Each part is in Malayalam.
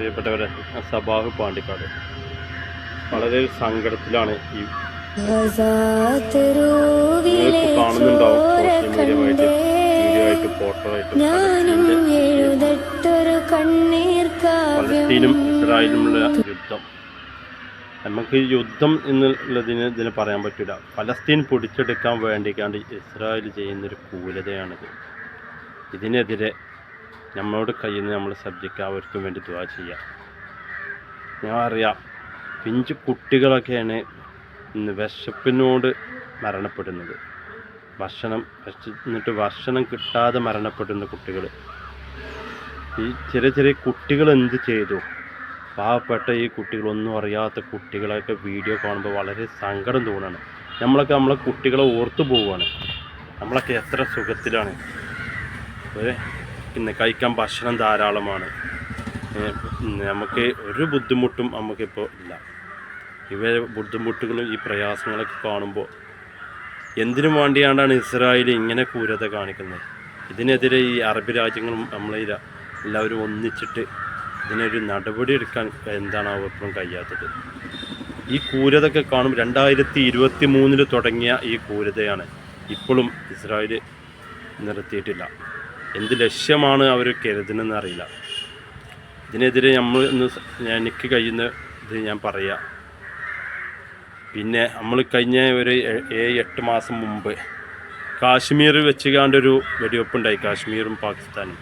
പ്രിയപ്പെട്ടവരെ സബാഹ് പാണ്ടിക്കാട്. വളരെ സങ്കടത്തിലാണ് ഈ നിങ്ങൾക്ക് കാണുന്നുണ്ടാവും സോഷ്യൽ മീഡിയ ആയിട്ട് ഫോട്ടോ ആയിട്ട് പലസ്തീനും ഇസ്രായേലുമുള്ള യുദ്ധം. നമുക്ക് യുദ്ധം എന്നുള്ളതിന് ഇതിന് പറയാൻ പറ്റില്ല. പലസ്തീൻ പിടിച്ചെടുക്കാൻ വേണ്ടിക്കാണ്ട് ഇസ്രായേൽ ചെയ്യുന്നൊരു ക്രൂരതയാണിത്. ഇതിനെതിരെ നമ്മളോട് കഴിയുന്ന നമ്മൾ സബ്ജക്റ്റ് അവർക്കും വേണ്ടി ദുവാ ചെയ്യാം. ഞാൻ അറിയാം പിഞ്ചു കുട്ടികളൊക്കെയാണ് ഇന്ന് വിശപ്പിനോട് മരണപ്പെടുന്നത്. ഭക്ഷണം എന്നിട്ട് ഭക്ഷണം കിട്ടാതെ മരണപ്പെടുന്ന കുട്ടികൾ ഈ ചെറിയ ചെറിയ കുട്ടികൾ എന്ത് ചെയ്തു? പാവപ്പെട്ട ഈ കുട്ടികളൊന്നും അറിയാത്ത കുട്ടികളൊക്കെ വീഡിയോ കാണുമ്പോൾ വളരെ സങ്കടം തോന്നുകയാണ് നമ്മളൊക്കെ നമ്മളെ കുട്ടികളെ ഓർത്തു പോവുകയാണ് നമ്മളൊക്കെ എത്ര സുഖത്തിലാണ്. പിന്നെ കഴിക്കാൻ ഭക്ഷണം ധാരാളമാണ്. നമുക്ക് ഒരു ബുദ്ധിമുട്ടും നമുക്കിപ്പോൾ ഇല്ല. ഇവ ബുദ്ധിമുട്ടുകളും ഈ പ്രയാസങ്ങളൊക്കെ കാണുമ്പോൾ എന്തിനു വേണ്ടിയാണ്ടാണ് ഇസ്രായേൽ ഇങ്ങനെ ക്രൂരത കാണിക്കുന്നത്? ഇതിനെതിരെ ഈ അറബ് രാജ്യങ്ങളും നമ്മളെ എല്ലാവരും ഒന്നിച്ചിട്ട് ഇതിനൊരു നടപടി എടുക്കാൻ എന്താണ് അവർക്കും കഴിയാത്തത്. ഈ ക്രൂരതൊക്കെ കാണും രണ്ടായിരത്തി ഇരുപത്തി മൂന്നിൽ തുടങ്ങിയ ഈ ക്രൂരതയാണ് ഇപ്പോഴും ഇസ്രായേൽ നിർത്തിയിട്ടില്ല. എന്ത് ലക്ഷ്യമാണ് അവർ കരുതുന്നതെന്ന് അറിയില്ല. ഇതിനെതിരെ നമ്മൾ ഇന്ന് ഞാൻ എനിക്ക് കഴിയുന്ന ഇത് ഞാൻ പറയാം. പിന്നെ നമ്മൾ കഴിഞ്ഞ ഒരു ഏഴ് എട്ട് മാസം മുമ്പ് കാശ്മീർ വെച്ച് കാണ്ടൊരു വെടിവെപ്പുണ്ടായി കാശ്മീരും പാകിസ്ഥാനും.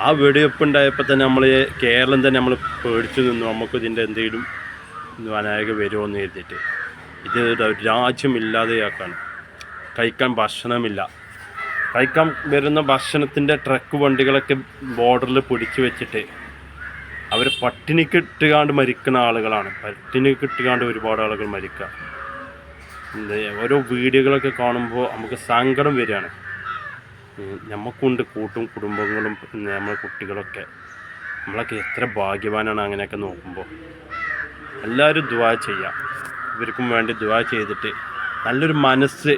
ആ വെടിവെപ്പ് ഉണ്ടായപ്പോൾ തന്നെ നമ്മൾ കേരളം തന്നെ നമ്മൾ പേടിച്ചു നിന്നു. നമുക്ക് ഇതിന്റെ എന്തെങ്കിലും അനായക വരുമോ എന്ന് കരുതിയിട്ട്. ഇത് രാജ്യമില്ലാതെയാക്കാണ്. കഴിക്കാൻ ഭക്ഷണമില്ല. കഴിക്കാൻ വരുന്ന ഭക്ഷണത്തിന്റെ ട്രക്ക് വണ്ടികളൊക്കെ ബോർഡറിൽ പിടിച്ചു വെച്ചിട്ട് അവർ പട്ടിണി കിട്ടുകാണ്ട് മരിക്കുന്ന ആളുകളാണ്. പട്ടിണി കിട്ടുകാണ്ട് ഒരുപാട് ആളുകൾ മരിക്കുക. എന്താ ഓരോ വീഡിയോകളൊക്കെ കാണുമ്പോൾ നമുക്ക് സങ്കടം വരികയാണ്. നമുക്കുണ്ട് കൂട്ടും കുടുംബങ്ങളും നമ്മളെ കുട്ടികളൊക്കെ. നമ്മളൊക്കെ എത്ര ഭാഗ്യവാനാണ് അങ്ങനെയൊക്കെ നോക്കുമ്പോൾ. എല്ലാവരും ദുവാ ചെയ്യാം ഇവർക്കും വേണ്ടി ദുവാ ചെയ്തിട്ട് നല്ലൊരു മനസ്സ്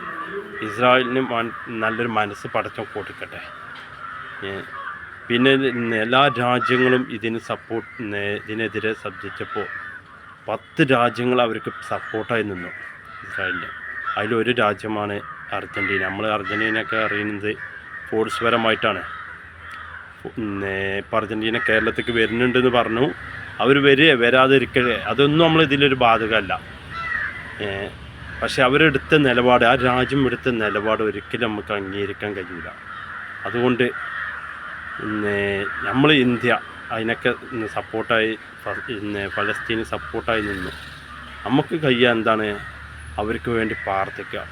ഇസ്രായേലിന് നല്ലൊരു മനസ്സ് പടച്ചം കൊടുക്കട്ടെ. പിന്നെ എല്ലാ രാജ്യങ്ങളും ഇതിന് സപ്പോർട്ട് ഇതിനെതിരെ ശബ്ദിച്ചപ്പോൾ പത്ത് രാജ്യങ്ങൾ അവർക്ക് സപ്പോർട്ടായി നിന്നു ഇസ്രായേലിന്. അതിലൊരു രാജ്യമാണ് അർജന്റീന നമ്മൾ അർജന്റീനയൊക്കെ അറിയുന്നത് ഫോഴ്സ്പരമായിട്ടാണ് പിന്നെ ഇപ്പം അർജന്റീന കേരളത്തേക്ക് വരുന്നുണ്ടെന്ന് പറഞ്ഞു. അവർ വരിക വരാതിരിക്കുക അതൊന്നും നമ്മൾ ഇതിലൊരു ബാധകമല്ല. പക്ഷെ അവരെടുത്ത നിലപാട് ആ രാജ്യം എടുത്ത നിലപാട് ഒരിക്കലും നമുക്ക് അംഗീകരിക്കാൻ കഴിയില്ല. അതുകൊണ്ട് പിന്നെ നമ്മൾ ഇന്ത്യ അതിനൊക്കെ സപ്പോർട്ടായി പിന്നെ ഫലസ്തീന് സപ്പോർട്ടായി നിന്നു. നമുക്ക് കഴിയാൻ എന്താണ്? അവർക്ക് വേണ്ടി പ്രാർത്ഥിക്കുക.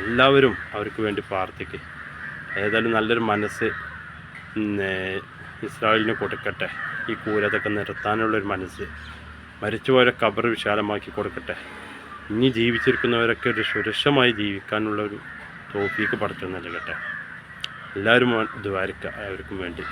എല്ലാവരും അവർക്ക് വേണ്ടി പ്രാർത്ഥിക്കുക ഏതായാലും നല്ലൊരു മനസ്സ് പിന്നെ ഇസ്രായേലിന് കൊടുക്കട്ടെ. ഈ ക്രൂരതൊക്കെ നിർത്താനുള്ളൊരു മനസ്സ്. മരിച്ചുപോയ കബർ വിശാലമാക്കി കൊടുക്കട്ടെ. ഇനി ജീവിച്ചിരിക്കുന്നവരൊക്കെ ഒരു സുരക്ഷമായി ജീവിക്കാനുള്ള ഒരു തോഫീക്ക് പടച്ചു നൽകട്ടെ. എല്ലാവരും ദ്വാരിക്കുക അവർക്കും വേണ്ടി.